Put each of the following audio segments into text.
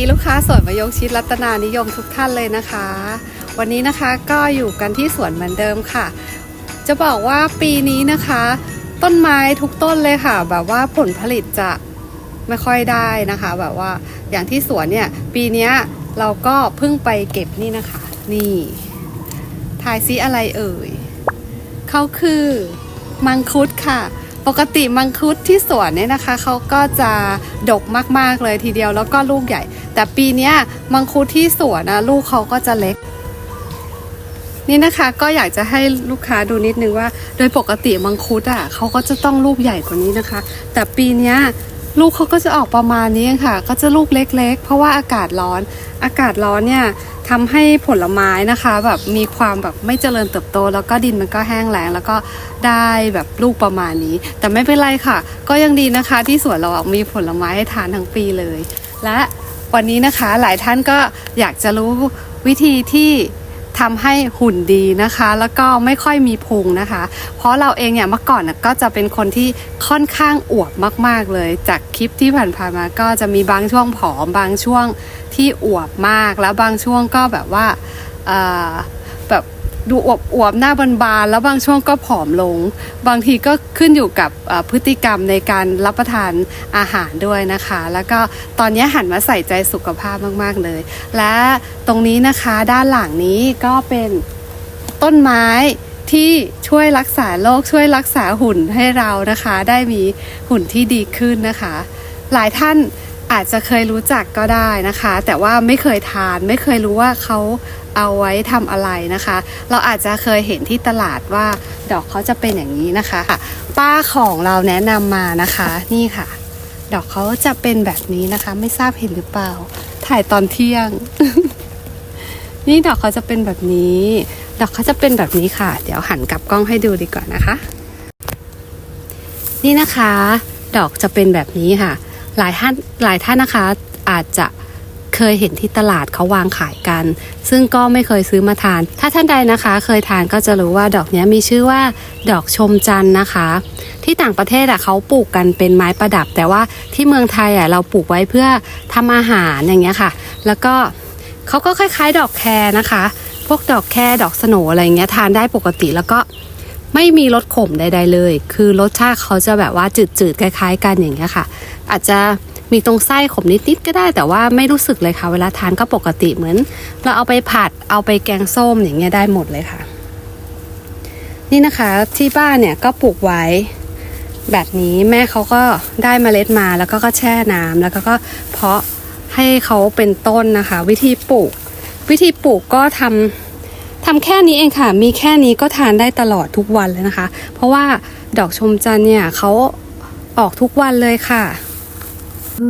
ดีลูกค้าสวนมะยงชิดรัตนานิยมทุกท่านเลยนะคะ วันนี้นะคะก็อยู่กันที่สวนเหมือนเดิมค่ะ จะบอกว่าปีนี้นะคะ ต้นไม้ทุกต้นเลยค่ะ แบบว่าผลผลิตจะไม่ค่อยได้นะคะ แบบว่าอย่างที่สวนเนี่ย ปีนี้เราก็เพิ่งไปเก็บนี่นะคะ นี่ทายซิอะไรเอ่ยเขาคือมังคุดค่ะ กติมังคุดที่สวนเนี่ยนะคะเขาก็จะดกมากๆเลยทีเดียวแล้วก็ลูกใหญ่ แต่ปีนี้มังคุดที่สวนนะลูกเขาก็จะเล็ก นี่นะคะก็อยากจะให้ลูกค้าดูนิดนึงว่า โดยปกติมังคุดอะเขาก็จะต้องลูกใหญ่กว่านี้นะคะ แต่ปีนี้ ลูกเขาก็จะออกประมาณนี้ค่ะ ก็จะลูกเล็ก ๆ เพราะว่าอากาศร้อน อากาศร้อนเนี่ยทำให้ผลไม้นะคะ แบบมีความแบบไม่เจริญเติบโต แล้วก็ดินมันก็แห้งแล้งแล้วก็ได้แบบลูกประมาณนี้ แต่ไม่เป็นไรค่ะ ก็ยังดีนะคะ ที่สวนเรามีผลไม้ให้ทานทั้งปีเลย และวันนี้นะคะหลายท่านก็อยากจะรู้วิธีที่ ทำให้หุ่นดีนะคะ แล้วก็ไม่ค่อยมีพุงนะคะ เพราะเราเองเนี่ยเมื่อก่อนก็จะเป็นคนที่ค่อนข้างอวบมาก ๆ เลย จากคลิปที่ผ่านๆมาก็จะมีบางช่วงผอม บางช่วงที่อวบมาก แล้วบางช่วงก็แบบว่าแบบ ดูอวบอวบๆหน้าบานๆแล้วบางช่วงก็ผอมลง บางทีก็ขึ้นอยู่กับพฤติกรรมในการรับประทานอาหารด้วยนะคะ แล้วก็ตอนนี้หันมาใส่ใจสุขภาพมากๆเลย และตรงนี้นะคะด้านหลังนี้ก็เป็นต้นไม้ที่ช่วยรักษาโรคช่วยรักษาหุ่นให้เรานะคะ ได้มีหุ่นที่ดีขึ้นนะคะ หลายท่านอาจจะเคยรู้จักก็ได้นะคะ แต่ว่าไม่เคยทานไม่เคยรู้ว่าเขา เอาไว้ทำอะไรนะคะ เราอาจจะเคยเห็นที่ตลาดว่าดอกเขาจะเป็นอย่างนี้นะคะ ป้าของเราแนะนำมานะคะ นี่ค่ะ ดอกเขาจะเป็นแบบนี้นะคะ ไม่ทราบเห็นหรือเปล่า ถ่ายตอนเที่ยง นี่ดอกเขาจะเป็นแบบนี้ ดอกเขาจะเป็นแบบนี้ค่ะ เดี๋ยวหันกลับกล้องให้ดูดีกว่านะคะ นี่นะคะ ดอกจะเป็นแบบนี้ค่ะ หลายท่านหลายท่านนะคะอาจจะ เคยเห็นที่ตลาดเขาวางขายกัน ซึ่งก็ไม่เคยซื้อมาทาน ถ้าท่านใดนะคะ เคยทานก็จะรู้ว่าดอกนี้มีชื่อว่าดอกชมจันทร์นะคะ ที่ต่างประเทศอะเขาปลูกกันเป็นไม้ประดับ แต่ว่าที่เมืองไทยอะเราปลูกไว้เพื่อทำอาหารอย่างเงี้ยค่ะ แล้วก็เขาก็คล้าย ๆ ดอกแครนะคะ พวกดอกแครดอกสโนอะไรอย่างเงี้ยทานได้ปกติแล้วก็ไม่มีรสขมใด ๆ เลย คือรสชาติเขาจะแบบว่าจืดๆคล้าย ๆ กันอย่างเงี้ยค่ะ อาจจะ มีตรงไส้ขมนิดๆก็ได้ แต่ว่าไม่รู้สึกเลยค่ะ เวลาทานก็ปกติเหมือน เราเอาไปผัดเอาไปแกงส้มอย่างเงี้ยได้หมดเลยค่ะ นี่นะคะที่บ้านเนี่ยก็ปลูกไว้แบบนี้แม่เขาก็ได้เมล็ดมาแล้วก็ก็แช่น้ำแล้วก็ก็เพาะให้เขาเป็นต้นนะคะ วิธีปลูก วิธีปลูกก็ทำทำแค่นี้เองค่ะ มีแค่นี้ก็ทานได้ตลอดทุกวันเลยนะคะ เพราะว่าดอกชมจันทร์เนี่ยเขาออกทุกวันเลยค่ะ นี่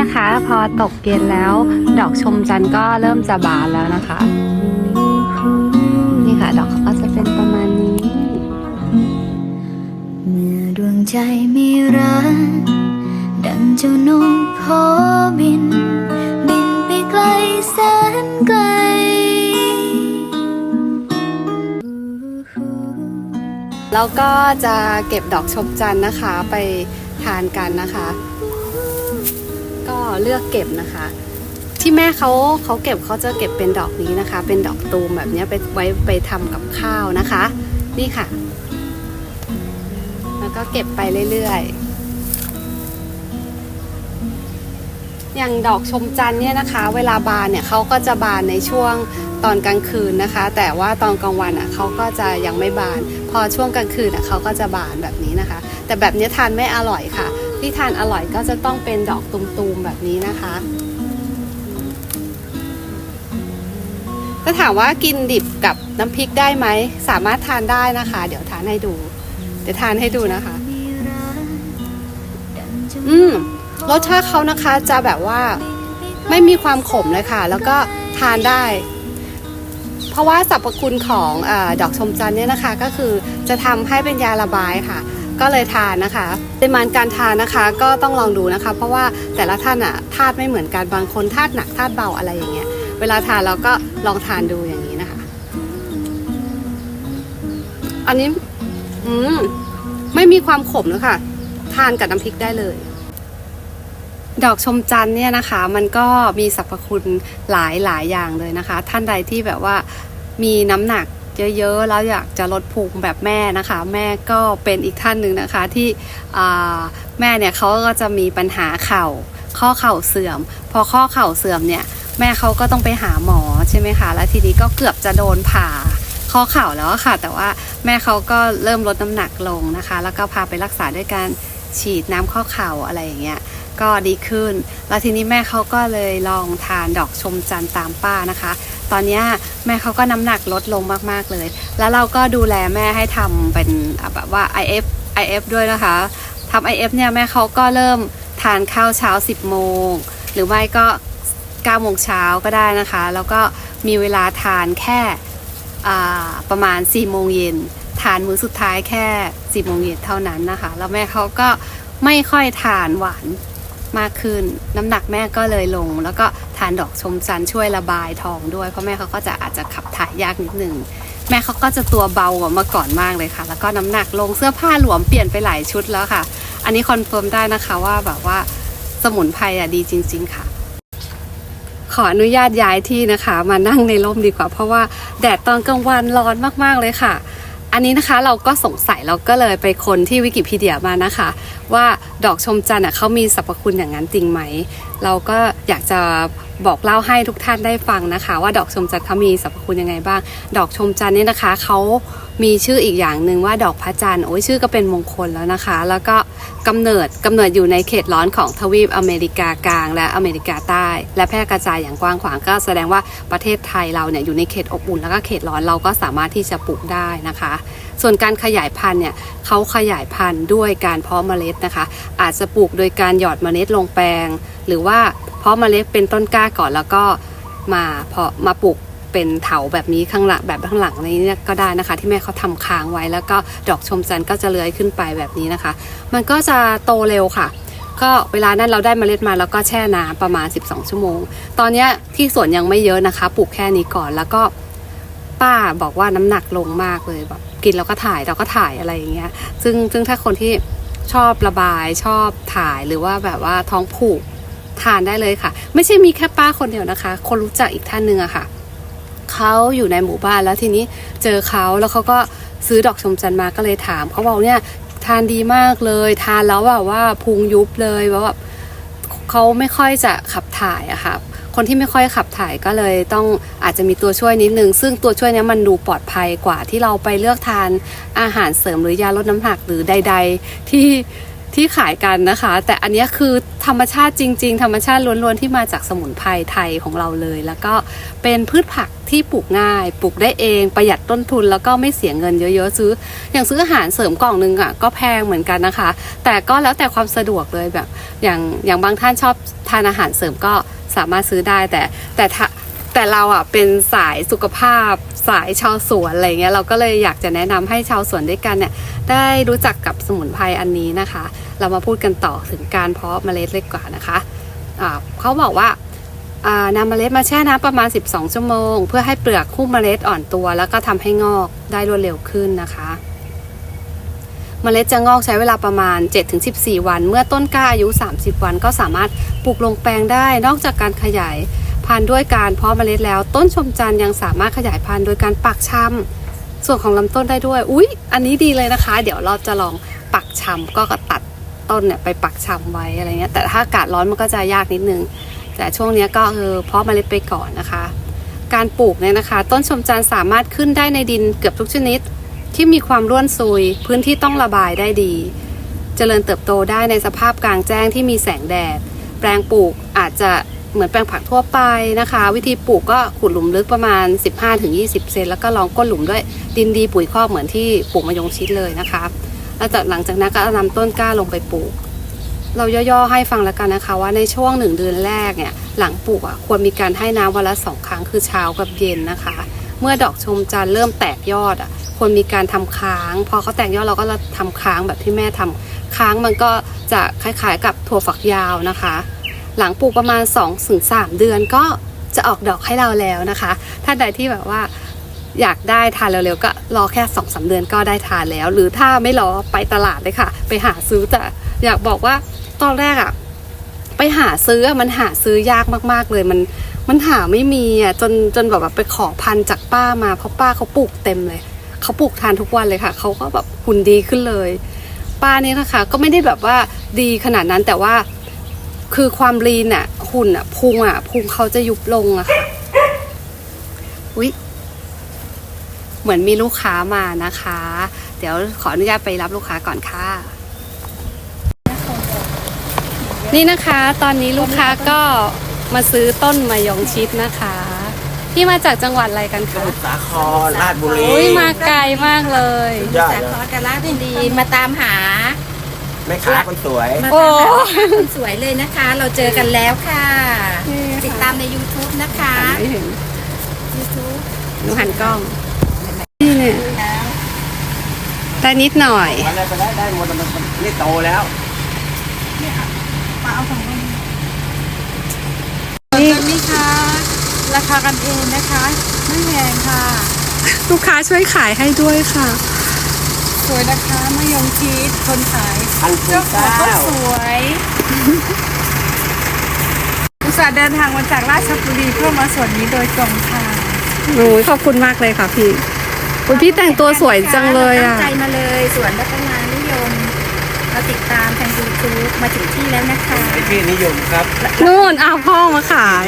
นะคะ พอตกเย็นแล้ว ดอกชมจันทร์ก็เริ่มจะบานแล้วนะคะ นี่ค่ะ ดอกเขาก็จะเป็นประมาณนี้ เมื่อดวงใจมีรักดังเจ้านกขอบิน แสนไกล แล้วก็จะเก็บดอกชมจันนะคะไปทานกันนะคะ ก็เลือกเก็บนะคะ ที่แม่เขาเขาเก็บเขาจะเก็บเป็นดอกนี้นะคะ เป็นดอกตูมแบบนี้ไปไว้ไปทำกับข้าวนะคะ นี่ค่ะ แล้วก็เก็บไปเรื่อยๆ อย่างดอกชมจันทร์เนี่ยนะคะ เวลาบานเนี่ยเขาก็จะบานในช่วงตอนกลางคืนนะคะ แต่ว่าตอนกลางวันอะเขาก็จะยังไม่บาน พอช่วงกลางคืนอะเขาก็จะบานแบบนี้นะคะ แต่แบบนี้ทานไม่อร่อยค่ะ ที่ทานอร่อยก็จะต้องเป็นดอกตุมๆแบบนี้นะคะถ้าถามว่ากินดิบกับน้ำพริกได้ไหมสามารถทานได้นะคะ เดี๋ยวทานให้ดูเดี๋ยวทานให้ดูนะคะ อืม รสชาติเขานะคะจะแบบว่าไม่มีความขมเลยค่ะ แล้วก็ทานได้ เพราะว่าสรรพคุณของอดอกชมจันทร์เนี่ยนะคะ ก็คือจะทำให้เป็นยาระบายค่ะ ก็เลยทานนะคะปริมาณการทานนะคะก็ต้องลองดูนะคะ เพราะว่าแต่ละท่านอะธาตุไม่เหมือนกันบางคนธาตุหนักธาตุเบาอะไรอย่างเงี้ย เวลาทานเราก็ลองทานดูอย่างนี้นะคะ อันนี้อืมไม่มีความขมเลยค่ะ ทานกับน้ำพริกได้เลย ดอกชมจันทร์เนี่ยนะคะมันก็มีสรรพคุณหลายหลายอย่างเลยนะคะ ท่านใดที่แบบว่ามีน้ำหนักเยอะๆแล้วอยากจะลดพุงแบบแม่นะคะ แม่ก็เป็นอีกท่านหนึ่งนะคะที่แม่เนี่ยเขาก็จะมีปัญหาเข่าข้อเข่าเสื่อม พอข้อเข่าเสื่อมเนี่ยแม่เขาก็ต้องไปหาหมอใช่ไหมคะแล้วทีนี้ก็เกือบจะโดนผ่าข้อเข่าแล้วค่ะ แต่ว่าแม่เขาก็เริ่มลดน้ำหนักลงนะคะ แล้วก็พาไปรักษาด้วยการฉีดน้ำข้อเข่าอะไรอย่างเงี้ย ก็ดีขึ้น แล้วทีนี้แม่เขาก็เลยลองทานดอกชมจันทร์ตามป้านะคะ ตอนนี้แม่เขาก็น้ำหนักลดลงมากๆเลย แล้วเราก็ดูแลแม่ให้ทำเป็นแบบว่า IF IF ด้วยนะคะทำ IF เนี่ยแม่เขาก็เริ่มทานข้าวเช้า 10 โมง หรือไม่ก็9โมงเช้าก็ได้นะคะ แล้วก็มีเวลาทานแค่ประมาณ 4 โมงเย็น ทานมื้อสุดท้ายแค่ 4 โมงเย็นเท่านั้นนะคะ แล้วแม่เขาก็ไม่ค่อยทานหวาน มากขึ้น น้ำหนักแม่ก็เลยลง แล้วก็ทานดอกชมจันทร์ช่วยระบายท้องด้วย เพราะแม่เขาก็จะอาจจะขับถ่ายยากนิดนึงแม่เขาก็จะตัวเบากว่าเมื่อก่อนมากเลยค่ะ แล้วก็น้ำหนักลงเสื้อผ้าหลวมเปลี่ยนไปหลายชุดแล้วค่ะ อันนี้คอนเฟิร์มได้นะคะว่าแบบว่าสมุนไพรอะดีจริง ๆค่ะขออนุญาตย้ายที่นะคะมานั่งในร่มดีกว่า เพราะว่าแดดตอนกลางวันร้อนมากๆเลยค่ะ อันนี้นะคะเราก็สงสัยเราก็เลยไปคนที่วิกิพีเดียมานะคะ ว่า ดอกชมจันทร์อะเขามีสรรพคุณอย่างนั้นจริงไหม เราก็อยากจะบอกเล่าให้ทุกท่านได้ฟังนะคะ ว่าดอกชมจันทร์เขามีสรรพคุณยังไงบ้าง ดอกชมจันทร์เนี่ยนะคะเขามีชื่ออีกอย่างหนึ่งว่าดอกพระจันทร์โอ้ยชื่อก็เป็นมงคลแล้วนะคะ แล้วก็ กำเนิดกำเนิดอยู่ในเขตร้อนของทวีปอเมริกากลาง และอเมริกาใต้ และแพร่กระจายอย่างกว้างขวางก็แสดงว่าประเทศไทยเราเนี่ยอยู่ในเขตอบอุ่นแล้วก็เขตร้อนเราก็สามารถที่จะปลูกได้นะคะ ส่วนการขยายพันธุ์เนี่ยเขาขยายพันธุ์ด้วยการเพาะเมล็ดนะคะ อาจจะปลูกโดยการหยอดเมล็ดลงแปลง หรือว่าเพาะเมล็ดเป็นต้นกล้าก่อนแล้วก็มาเพาะมาปลูก เป็นเถาแบบนี้ข้างหลังแบบข้างหลังนี้เนี่ยก็ได้นะคะ ที่แม่เขาทำค้างไว้แล้วก็ดอกชมจันทร์ก็จะเลื้อยขึ้นไปแบบนี้นะคะ มันก็จะโตเร็วค่ะ ก็เวลานั้นเราได้เมล็ดมาแล้วก็แช่น้ำประมาณ 12 ชั่วโมง ตอนนี้ที่สวนยังไม่เยอะนะคะ ปลูกแค่นี้ก่อนแล้วก็ป้าบอกว่าน้ำหนักลงมากเลยแบบกินแล้วก็ถ่ายเราก็ถ่ายอะไรอย่างเงี้ย ซึ่งซึ่งถ้าคนที่ชอบระบายชอบถ่ายหรือว่าแบบว่าท้องผูกทานได้เลยค่ะ ไม่ใช่มีแค่ป้าคนเดียวนะคะ คนรู้จักอีกท่านหนึ่งอะค่ะ เขาอยู่ในหมู่บ้านแล้วทีนี้เจอเขาแล้วเขาก็ซื้อดอกชมจันทร์มาก็เลยถามเขาบอกเนี่ยทานดีมากเลย ทานแล้วแบบว่าพุงยุบเลยแบบเขาไม่ค่อยจะขับถ่ายอะค่ะคนที่ไม่ค่อยขับถ่ายก็เลยต้องอาจจะมีตัวช่วยนิดนึง ซึ่งตัวช่วยนี้มันดูปลอดภัยกว่าที่เราไปเลือกทานอาหารเสริมหรือยาลดน้ำหนักหรือใด ๆ ที่ที่ขายกันนะคะ แต่อันนี้คือธรรมชาติจริง ๆ ธรรมชาติล้วนๆที่มาจากสมุนไพรไทยของเราเลย แล้วก็เป็นพืชผัก ที่ปลูกง่ายปลูกได้เอง ประหยัดต้นทุนแล้วก็ไม่เสียเงินเยอะๆซื้อ อย่างซื้ออาหารเสริมกล่องนึงอะก็แพงเหมือนกันนะคะ แต่ก็แล้วแต่ความสะดวกเลยแบบ อย่างอย่างบางท่านชอบทานอาหารเสริมก็สามารถซื้อได้แต่แต่ถ้าแต่เราอะเป็นสายสุขภาพสายชาวสวนอะไรเงี้ยเราก็เลยอยากจะแนะนำให้ชาวสวนด้วยกันเนี่ยได้รู้จักกับสมุนไพรอันนี้นะคะ เรามาพูดกันต่อถึงการเพาะเมล็ดเลยกกว่านะคะอ่าเขาบอกว่า นำเมล็ดมาแช่น้ำประมาณ 12 ชั่วโมง เพื่อให้เปลือกคู่เมล็ดอ่อนตัว แล้วก็ทำให้งอกได้รวดเร็วขึ้นนะคะ เมล็ดจะงอกใช้เวลาประมาณ 7-14 วัน เมื่อต้นกล้าอายุ 30 วันก็สามารถปลูกลงแปลงได้ นอกจากการขยายพันธุ์ด้วยการเพาะเมล็ดแล้ว ต้นชมจันทร์ยังสามารถขยายพันธุ์โดยการปักชำส่วนของลำต้นได้ด้วย อุ๊ย อันนี้ดีเลยนะคะ เดี๋ยวเราจะลองปักชำก็ตัดต้นเนี่ยไปปักชำไว้อะไรเงี้ยแต่ถ้าอากาศร้อนมันก็จะยากนิดนึง แต่ช่วงนี้ก็คือเพาะเมล็ดไปก่อนนะคะ การปลูกเนี่ยนะคะ ต้นชมจันทร์สามารถขึ้นได้ในดินเกือบทุกชนิด ที่มีความร่วนซุย พื้นที่ต้องระบายได้ดีเจริญเติบโตได้ในสภาพกลางแจ้งที่มีแสงแดด แปลงปลูกอาจจะเหมือนแปลงผักทั่วไปนะคะ วิธีปลูกก็ขุดหลุมลึกประมาณ 15-20 เซนแล้วก็รองก้นหลุมด้วยดินดีปุ๋ยคอกเหมือนที่ปลูกมะยงชิดเลยนะคะแล้วจากหลังจากนั้นก็นำต้นกล้าลงไปปลูก เราย่อๆให้ฟังแล้วกันนะคะ ว่าในช่วงหนึ่งเดือนแรกเนี่ยหลังปลูกอะควรมีการให้น้ำวันละสองครั้งคือเช้ากับเย็นนะคะ เมื่อดอกชมจันทร์เริ่มแตกยอดอะควรมีการทำค้าง พอเขาแตกยอดเราก็จะทำค้างแบบที่แม่ทำค้างมันก็จะคล้ายๆกับถั่วฝักยาวนะคะ หลังปลูกประมาณ 2-3 เดือนก็จะออกดอกให้เราแล้วนะคะท่านใดที่แบบว่าอยากได้ทานเร็วๆก็รอแค่สองสาเดือนก็ได้ทานแล้ว หรือถ้าไม่รอไปตลาดเลยค่ะ ไปหาซื้อแต่อยากบอกว่า ตอนแรกอะไปหาซื้อมันหาซื้อยากมากๆเลยมันมันหาไม่มีอะจนจนแบบไปขอพันจากป้ามาเพราะป้าเขาปลูกเต็มเลยเขาปลูกทานทุกวันเลยค่ะเขาก็แบบหุ่นดีขึ้นเลย ป้านี่นะคะ ก็ไม่ได้แบบว่าดีขนาดนั้นแต่ว่าคือความลีนอะหุ่นอะพุงอะพุงเขาจะยุบลงอะค่ะอุ๊ยเหมือนมีลูกค้ามานะคะ เดี๋ยวขออนุญาตไปรับลูกค้าก่อนค่ะ นี่นะคะตอนนี้ลูกค้าก็มาซื้อต้นมะยงชิดนะคะพี่มาจากจังหวัดอะไรกันคะสาครราชบุรีอุ้ยมาไกลมากเลยยอดสาเลยครกราชบุรีมาตามหา แม่ค้าคนสวย มาโอ้ตามหาคนสวยเลยนะคะ เราเจอกันแล้วค่ะ นี่ค่ะ ติดตามใน YouTube นะคะ ไม่เห็น YouTube หนูหันกล้องนี่เนี่ยได้นิดหน่อยวันแรกไปได้ได้หมดมันมันนี่โตแล้ว นี่นี่ค่ะ ราคากันเองนะคะ ไม่แพงค่ะ ลูกค้าช่วยขายให้ด้วยค่ะ สวยนะคะมะยงชีสคนขายพันคูเจ้าของเก้าก็สวยอุตส่าห์เดินทางมาจากราชบุรีเพื่อมาสวนนี้โดยตรงค่ะโอ้ยขอบคุณมากเลยค่ะพี่คุณพี่แต่งตัวสวยจังเลยอะ ตั้งใจมาเลยสวนรัตนานิยม เราติดตามทาง YouTube มาถึงที่แล้วนะคะไอที่นิยมครับนู่นเอาพ่อมาขาย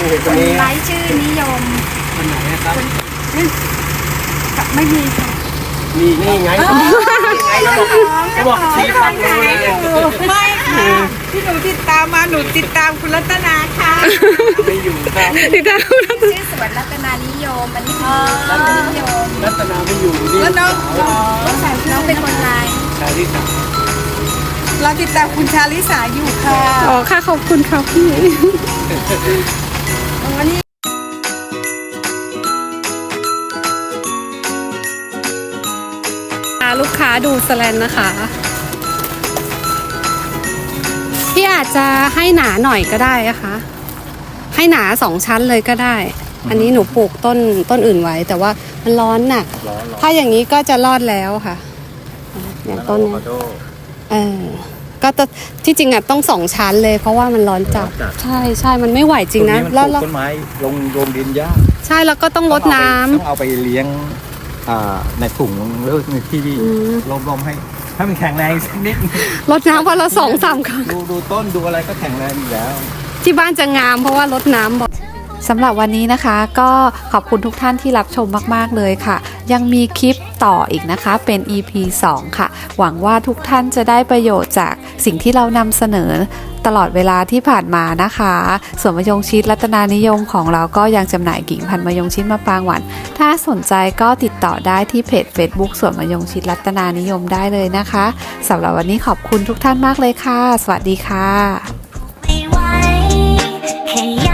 นี่คตัวนนี้ไลค์ชื่อนิยมคนไหนนะครับไม่มีค่ะนี่นี่ไงนี่ไงเขาบอกเขาบอกชี้ปั๊บรู้เลยไม่ค่ะที่หนูติดตามมาหนูติดตามคุณรัตนาค่ะไม่อยู่ครับติดตามชื่อสวนรัตนานิยมอันนี้คือรัตนานิยมรัตนาไม่อยู่นี่แล้วน้องน้องสาวน้องเป็นคนไทย ชายที่สามเราติดตามคุณชาลิสาอยู่ค่ะอ๋อค่ะขอบคุณค่ะพี่อ๋อนี่พาลูกค้าดูสแลนนะคะ พี่อาจจะให้หนาหน่อยก็ได้นะคะ ให้หนาสองชั้นเลยก็ได้ อันนี้หนูปลูกต้นต้นอื่นไว้ แต่ว่ามันร้อนน่ะร้อนร้อนถ้าอย่างนี้ก็จะรอดแล้วค่ะ อย่างต้นนี้ขอโทษเออก็จะที่จริงอะต้องสองชั้นเลย เพราะว่ามันร้อนจัดร้อนจัดใช่ใช่มันไม่ไหวจริงนะช่วแล้วมัแล้วปลูกต้นไม้ลงโรงดินยากใช่แล้วก็ต้องลดน้ำต้องเอาไปเลี้ยงอ่าในถุงหรือในที่อืมลมๆให้ให้มันแข็งแรงสักนิดลดน้ำวันละสองสามครั้งดูดูต้นดูอะไรก็แข็งแรงอยู่แล้ว ที่บ้านจะงามเพราะว่าลดน้ำบ่อย สำหรับวันนี้นะคะ ก็ขอบคุณทุกท่านที่รับชมมาก ๆ เลยค่ะ ยังมีคลิปต่ออีกนะคะเป็น EP 2 ค่ะ หวังว่าทุกท่านจะได้ประโยชน์จากสิ่งที่เรานำเสนอตลอดเวลาที่ผ่านมานะคะส่วนมะยงชิดรัตนานิยมของเราก็ยังจำหน่ายกิ่งพันธุ์มะยงชิดมะปรางหวานถ้าสนใจก็ติดต่อได้ที่เพจ Facebook ส่วนมะยงชิดรัตนานิยมได้เลยนะคะสำหรับวันนี้ขอบคุณทุกท่านมากเลยค่ะ สวัสดีค่ะ ไม่ไหวแค่